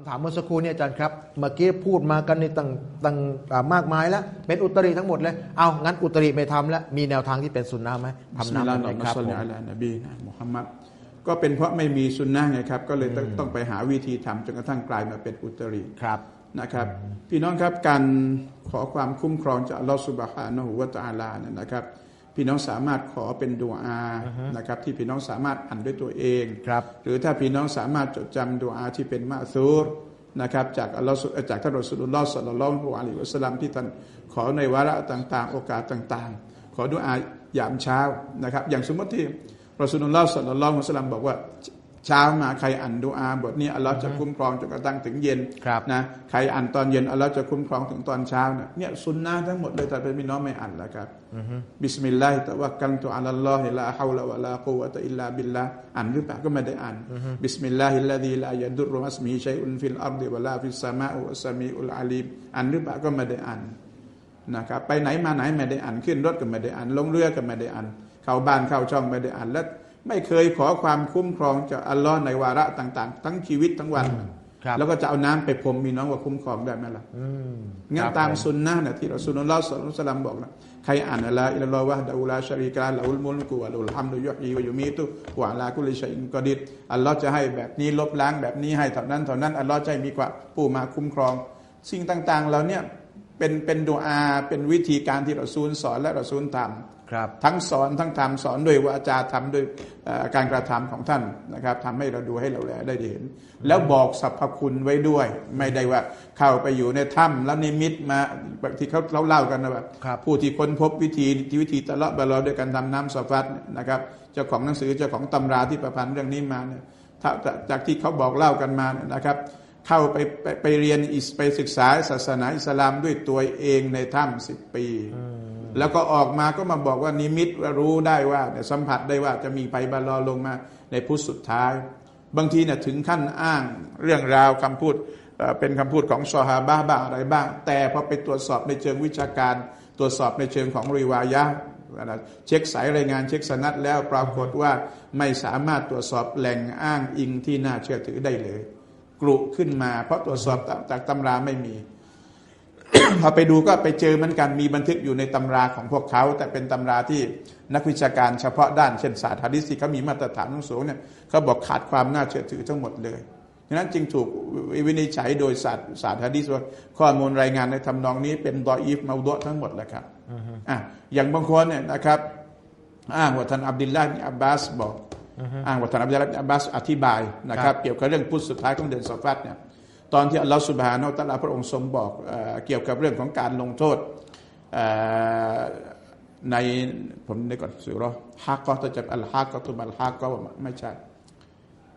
คำถามเมื่อสักครู่เนี่ยอาจารย์ครับเมื่อกี้พูดมากันในต่างต่างอ่ามากมายแล้ว เป็นอุตริทั้งหมดเลย เอางั้นอุตริไม่ทำแล้วมีแนวทางที่เป็นสุนนะไหมบิสทำมิลน้ำลาได้ฮิไหมรครับเราะห์ผมอัลนบีนะมุฮัมมัดก็เป็นเพราะไม่มีสุนนะไงครับ ก็เลยต้องต้องไปหาวิธีทำจนกระทั่งกลายมาเป็นอุตริครับนะครับ พี่น้องครับการขอความคุ้มครองจากอัลลอฮฺสุบฮานะฮูวะตะอาลาเนี่ยนะครับ พี่น้องสามารถขอเป็นดูอานะครับที่พี่น้องสามารถอ่านด้วยตัวเองครับหรือถ้าพี่น้องสามารถจดจำดูอาที่เป็นมะซูรนะครับจากอัลลอฮฺสุจากท่านรอสูลุลลอฮ์สัลลัลลอฮุอะลัยฮิวะสัลลัมที่ท่านขอในวาระต่าง ๆ โอกาสต่างๆ ขอดูอายามเช้านะครับอย่างสมมติที่รอสูลุลลอฮ์สัลลัลลอฮุอะลัยฮิวะสัลลัมบอกว่า เช้ามาใครอ่านดูอาบทนี้อัลลอฮ์จะคุ้มครองจนกระทั่งถึงเย็นครับนะใครอ่านตอนเย็นอัลลอฮ์จะคุ้มครองถึงตอนเช้าเนี่ยเนี่ยสุนนะทั้งหมดเลยแต่เป็นพี่น้องไม่อ่านแล้วครับบิสมิลลาฮิตะวักกัลตุอัลลอฮิลาฮาวละวะลากุวะตะอิลลาบิลลาอ่านหรือเปล่าก็ไม่ได้อ่านบิสมิลลาฮิลลาดีลายะดุรุมัสมีชัยอุนฟิลอัรดิวะลาฟิสสามาอุสมีอุลอาลีมอ่านหรือเปล่าก็ไม่ได้อ่านนะครับไปไหนมาไหนไม่ได้อ่านขึ้นรถก็ไม่ได้อ่านลงเรือก็ไม่ได้อ่านเข้าบ้านเข้าช่องไม่ได้อ่านและ ไม่เคยขอความคุ้มครองจากอัลลอฮ์ในวาระต่าง ๆ ทั้งชีวิตทั้งวันครับแล้วก็จะเอาน้ำไปพรมมีน้องว่าคุ้มครองได้ไหมล่ะอืมงั้นครับตามผสุนนะนะที่เราสุนนะสลสลัมบอกนะใครอ่านอัลลอฮ์อิลลอฮ์วะฮ์ดะอูลาชะรีกะละอุลมุลกุวะลุลฮัมดุยุฮีวะยุมีตุวะอะลากุลิชัยอินกอดิรอัลลอฮ์จะให้แบบนี้ลบล้างแบบนี้ให้เท่านั้นเท่านั้นอัลลอฮ์จะให้มีความผู้มาคุ้มครอง สิ่งต่าง ๆ เราเนี่ย เป็นเป็นดุอาเป็นวิธีการที่เราซูลสอนและเราซูลทำครับ ทั้งสอนทั้งทำสอนด้วยวาจาทำด้วยเอ่อการกระทำของท่านนะครับทำให้เราดูให้เราแลได้เห็น แล้วบอกสรรพคุณไว้ด้วย ไม่ได้ว่าเข้าไปอยู่ในถ้ำแล้วนิมิตมาบางทีเขาเขาเล่ากันนะแบบครับผู้ที่ค้นพบวิธีที่วิธีตะเลาะบะลอด้วยการทำน้ำสฟัดเนี่ยนะครับเจ้าของหนังสือเจ้าของตำราที่ประพันธ์เรื่องนี้มาเนี่ยถ้าจากจากที่เขาบอกเล่ากันมาเนี่ยนะครับ เข้าไปไปไปเรียนอิสไปศึกษาศาสนาอิสลามด้วยตัวเองในถ้ำสิบปี แล้วก็ออกมาก็มาบอกว่านิมิตว่ารู้ได้ว่าเนี่ยสัมผัสได้ว่าจะมีไปบาลอลงมาในพุธสุดท้าย บางทีเนี่ยถึงขั้นอ้างเรื่องราวคำพูดเอ่อเป็นคำพูดของซอฮาบะห์บ้างอะไรบ้าง แต่พอไปตรวจสอบในเชิงวิชาการ ตรวจสอบในเชิงของริวายะห์นะเช็คสายรายงานเช็คสนัดแล้วปรากฏว่าไม่สามารถตรวจสอบแหล่งอ้างอิงที่น่าเชื่อถือได้เลย กรุขึ้นมา เพราะตรวจสอบจากตำราไม่มีพอไปดูก็ไปเจอเหมือนกันมีบันทึกอยู่ในตำราของพวกเขา แต่เป็นตำราที่นักวิชาการเฉพาะด้านเช่นศาสตร์ฮะดิษที่เขามีมาตรฐานสูงเนี่ยเขาบอกขาดความน่าเชื่อถือทั้งหมดเลยฉะนั้นจึงถูกวินิจฉัยโดยศาสตร์ศาสตร์ฮะดิษว่าข้อมูลรายงานในทำนองนี้เป็นดออีฟมาอุดะทั้งหมดแหละครับอะอย่างบางคนเนี่ยนะครับอ้างว่าท่านอับดุลลาห์บินอับบาสบอก อ้างว่าท่านอับดุลลาห์บินอับบาสอธิบายนะครับ เกี่ยวกับเรื่องพุทธสุดท้ายของเดือนซอฟัดเนี่ยตอนที่อัลลอฮฺสุบฮานาอัลตะลาพระองค์ทรงบอกเออเกี่ยวกับเรื่องของการลงโทษเอ่อในผมนึกก่อนสุรฮักก็จะจับอัลฮักก็ตุบัลฮักก็ไม่ใช่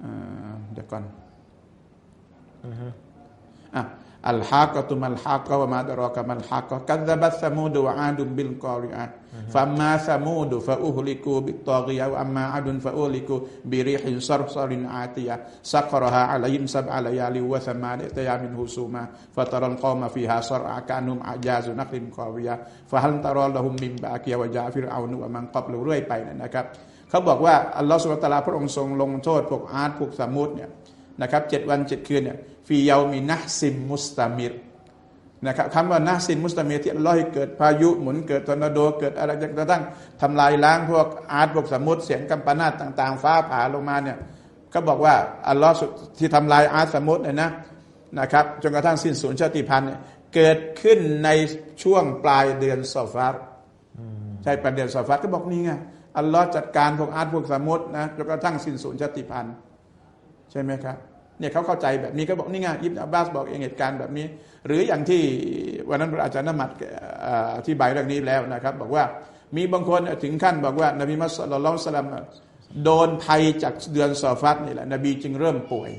เอ่อเดี๋ยวก่อน อัลฮักตุมัลฮักก็มาดรอกมัลฮักก็กัซบัสมูดวะอาดุมบิลกอริอะฟามาสมูดฟะอุฮลิกูบิตอกียะอัมมาอาดุนฟะอุลิกูบิริฮินซารซารินอาติยะซักรฮะอะลัยฮิมซับอะลยาลิวะสมาดิตยามินฮุซูมาฟะตรัลกอมาฟิฮาซรอะกานุมอาจาซุนักลิมกอริยะฟะฮัลตารอละฮุมมิมบากียะวะจาฟิรเอานุวะมังกับลูเรื่อยไปนยนะครับเขาบอกว่าอัลลอฮฺสุบะตะอาลาพระองค์ทรงลงโทษพวกอาร์ตพวกสมุดเนี่ย นะครับเจ็ดวันเจ็ดคืนเนี่ยฟีเยามีนะซิมมุสตามิรนะครับคำว่านะซินมุสตามิรที่ลอฮ์ให้เกิดพายุหมุนเกิดทอร์นาโดเกิดอะไรจนกระทั่งทำลายล้างพวกอาร์ตพวกสมุดเสียงกัมปนาตต่าง ๆ ฟ้าผ่าลงมาเนี่ยก็บอกว่าอัลลอฮ์สุดที่ทำลายอาร์ตสมุดเนี่ยนะนะครับจนกระทั่งสิ้นสูญชาติพันธุ์เนี่ยเกิดขึ้นในช่วงปลายเดือนซอฟาร์ใช่ประเด็นสอฟัดก็บอกนี่ไงอัลลอฮ์จัดการพวกอาร์ตพวกสมุดนะจนกระทั่งสิ้นสูญชาติพันธุ์ ใช่ไหมครับเนี่ยเขาเข้าใจแบบนี้ก็บอกนี่ไงอิบนาอับบาสบอกเองเหตุการณ์แบบนี้ หรืออย่างที่วันนั้นอาจารย์นมัดอธิบายเรื่องนี้แล้วนะครับ บอกว่ามีบางคนถึงขั้นบอกว่า นบีมัสลิลลอฮุสลัมโดนภัยจากเดือนซอฟัดนี่แหละนบีจึงเริ่มป่วย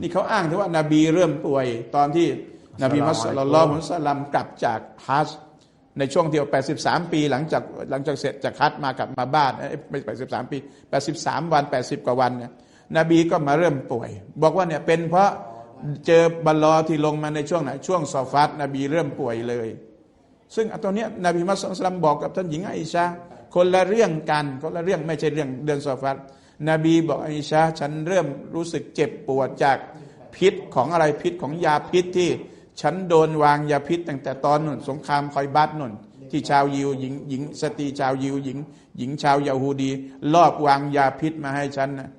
นี่เขาอ้างถึงว่านบีเริ่มป่วย ตอนที่นบีมัสลิลลอฮุสลัมกลับจากฮัจในช่วงที่83 ปีหลังจากหลังจากเสร็จจากคัดมากลับมาบ้านไม่83 ปี 83 วัน 80 กว่าวันเนี่ย นบีก็มาเริ่มป่วย บอกว่าเนี่ยเป็นเพราะเจอบัลลอที่ลงมาในช่วงไหนช่วงซอฟัตนบีเริ่มป่วยเลย ซึ่งตอนนี้นบีมุฮัมมัดสลัมบอกกับท่านหญิงไอชาคนละเรื่องกันคนละเรื่องไม่ใช่เรื่องเดือนซอฟัตนบีบอกไอชาฉันเริ่มรู้สึกเจ็บปวดจากพิษของอะไรพิษของยาพิษที่ฉันโดนวางยาพิษตั้งแต่ตอนนุ่นสงครามคอยบัตนุ่นที่ชาวยิวหญิงหญิงสตรีชาวยิวหญิง หญิงชาวยาฮูดี ลอบวางยาพิษมาให้ฉันนะ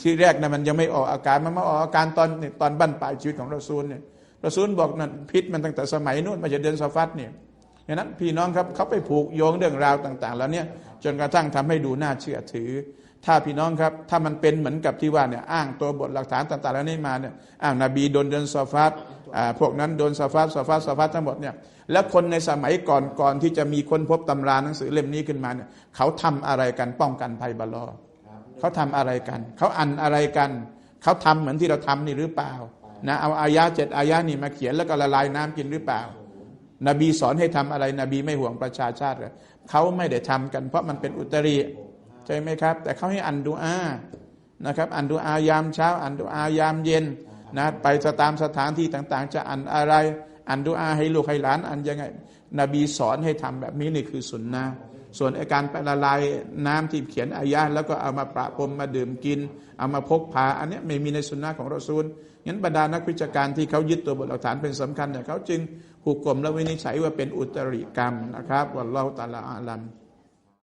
ที่แรกนะมันยังไม่ออกอาการมันมาออกอาการตอนนี่ตอนบั้นปลายชีวิตของรอซูลเนี่ยรอซูลบอกนั่นพิษมันตั้งแต่สมัยนู้นมาจากเดือนซอฟัตเนี่ยดังนั้นพี่น้องครับเขาไปผูกโยงเรื่องราวต่าง ๆ แล้วเนี่ยจนกระทั่งทำให้ดูน่าเชื่อถือ ถ้าพี่น้องครับถ้ามันเป็นเหมือนกับที่ว่าเนี่ยอ้างตัวบทหลักฐานต่าง ๆ แล้วนี่มาเนี่ยอ้างนบีโดนเดือนซอฟัตอ่าพวกนั้นโดนซอฟัตซอฟัตซอฟัตทั้งหมดเนี่ยแล้วคนในสมัยก่อนก่อนที่จะมีคนพบตำราหนังสือเล่มนี้ขึ้นมาเนี่ยเขาทำอะไรกันป้องกันภัยบาลอ เขาทำอะไรกัน เขาอ่านอะไรกัน เขาทำเหมือนที่เราทำนี่หรือเปล่านะเอาอายะเจ็ดอายะนี่มาเขียนแล้วก็ละลายน้ำกินหรือเปล่า นบีสอนให้ทำอะไร นบีไม่ห่วงประชาชาติเลยเขาไม่ได้ทำกัน เพราะมันเป็นอุตริใช่ไหมครับ แต่เขาให้อันดูอานะครับ อันดูอายามเช้า อันดูอายามเย็นนะไปตามสถานที่ต่างๆ จะอันอะไร อันดูอาให้ลูกให้หลานอันยังไง นบีสอนให้ทำแบบนี้นี่คือสุนนะ ส่วนอาการไปละลายน้ำที่เขียนอายะแล้วก็เอามาประพรมมาดื่มกิน เอามาพกพา อันนี้ไม่มีในสุนนะของรอซูลงั้นบรรดานักวิชาการที่เขายึดตัวบทหลักฐานเป็นสำคัญเนี่ยเขาจึงหุกกลมและวินิจฉัยว่าเป็นอุตริกรรมนะครับวัลลอฮุตะอาลาอาลัม